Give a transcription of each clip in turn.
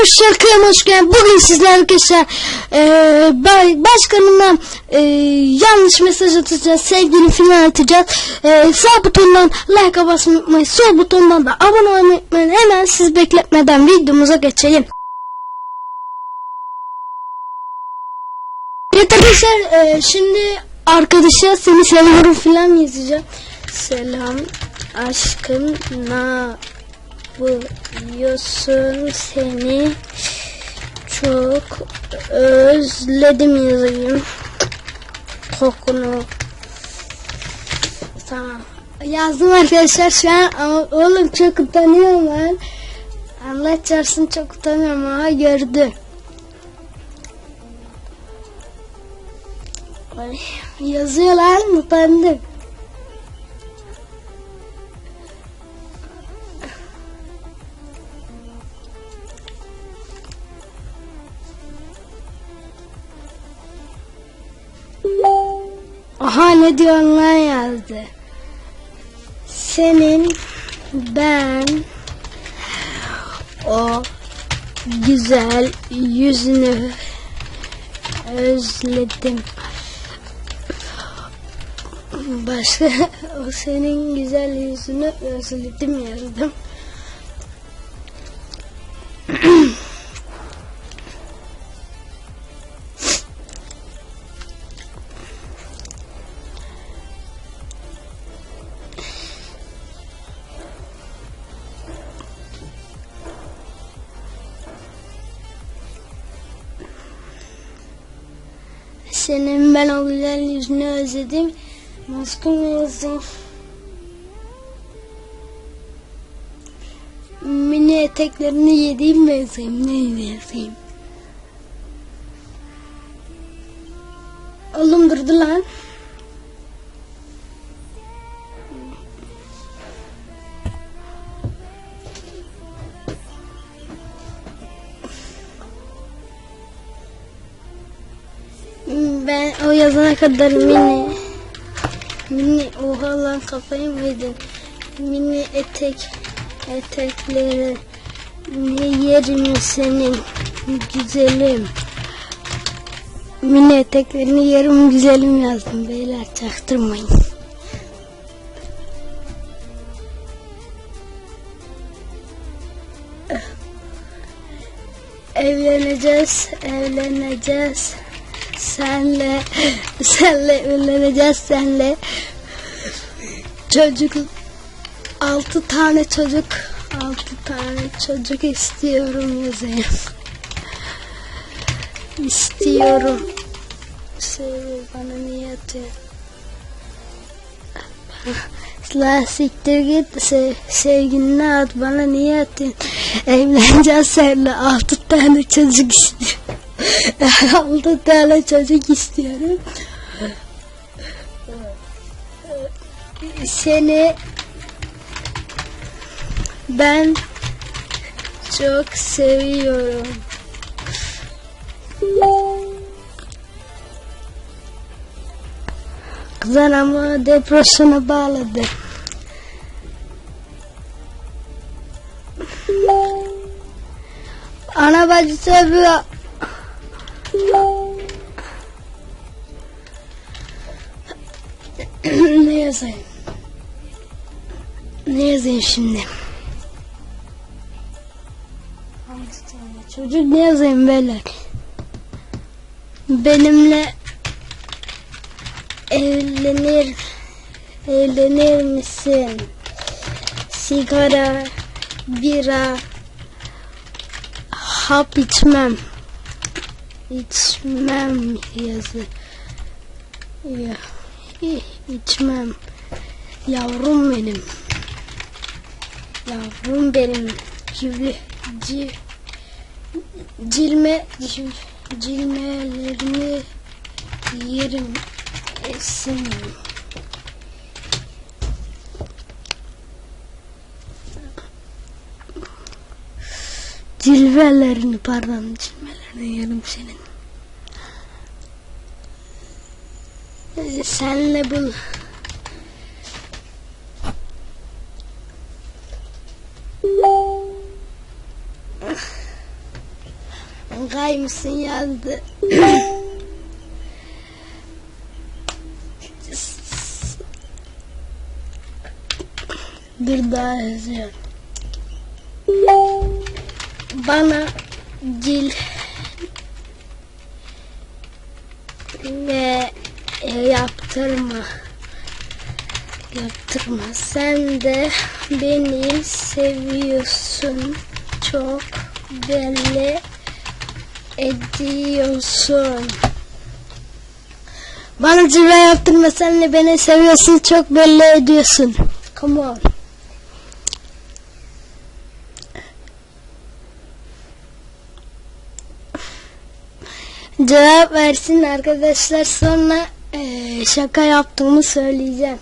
arkadaşlar kıyam hoş geldin. Bugün sizler arkadaşlar eee ba- başkanına eee, yanlış mesaj atacağız. Sevgili filan atacağız. Eee, sağ butondan like basmayı unutmayın. Sol butondan da abone olmayı unutmayın. Hemen siz bekletmeden videomuza geçelim. Evet arkadaşlar eee, şimdi arkadaşa seni seviyorum filan yazacağım. Selam aşkım na yapıyorsun? Seni çok özledim yazayım. Kokunu. Tamam. Yazdım arkadaşlar şu an. Ama oğlum çok utanıyorum ben Allah çok utanıyorum ama gördü Ay, yazıyor lan utandım Aha ne diyorsun lan yazdı. Senin ben o güzel yüzünü özledim. Başka o senin güzel yüzünü özledim yazdım. Senin ben o güzel yüzünü özledim. Maskımı yazayım. Mini eteklerini yediğim mi yazayım? Ne yazayım? Oğlum durdu lan. Ben o yazana kadar mini mini oha lan kafayı mı yedin? Mini etek etekleri ne yerim senin güzelim. Mini eteklerini yerim güzelim yazdım beyler çaktırmayın. Evleneceğiz, evleneceğiz. Senle, senle evleneceğiz senle. Çocuk, altı tane çocuk, altı tane çocuk istiyorum yazayım. İstiyorum. Seviyor bana niye atıyor? La siktir git se sevgiline at bana niye atıyorsun? Evleneceğiz seninle altı tane çocuk istiyorum. altı tane çocuk istiyorum. Seni ben çok seviyorum. Kızlar ama depresyona bağladı. Ana bacı seviyor. Yazayım? Ne yazayım şimdi? Çocuk ne yazayım böyle? Benimle evlenir evlenir misin? Sigara, bira, hap içmem. İçmem yazı. Ya, içmem. Yavrum benim. Yavrum benim. Civli, ci, cilme, cil, cilmelerini yerim esin. Cilvelerini pardon cilvelerini yerim senin. Senle bul. Kankay mısın yazdı. Bir daha yazıyorum. Bana dil ve e, yaptırma. Yaptırma. Sen de beni seviyorsun. Çok belli ediyorsun. Bana cilve yaptırma. Sen de beni seviyorsun. Çok belli ediyorsun. Come on. Cevap versin arkadaşlar sonra eee, şaka yaptığımı söyleyeceğim.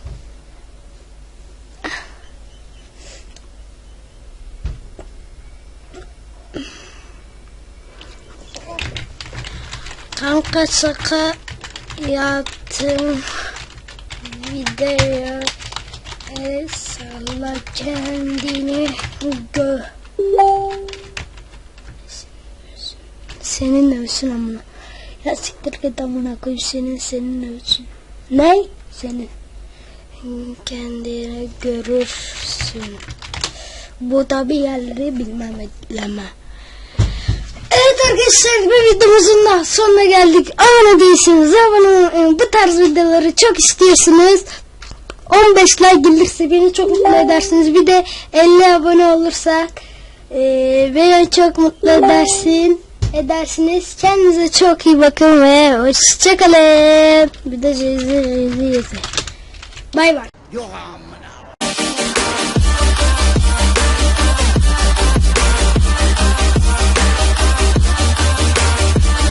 Kanka şaka yaptım. Videoya el salla kendini. Gö. Senin ölsün amına. Ya siktir git amına koy senin senin ölsün ne senin. Kendine görürsün. Bu tabi yerleri bilmem etleme arkadaşlar bir videomuzun da sonuna geldik. Abone değilseniz abone. Bu tarz videoları çok istiyorsunuz. 15 like gelirse beni çok mutlu edersiniz. Bir de 50 abone olursak eee, beni çok mutlu edersin. Edersiniz. Kendinize çok iyi bakın ve hoşçakalın. Bir de cezi cezi Bay bay. Yok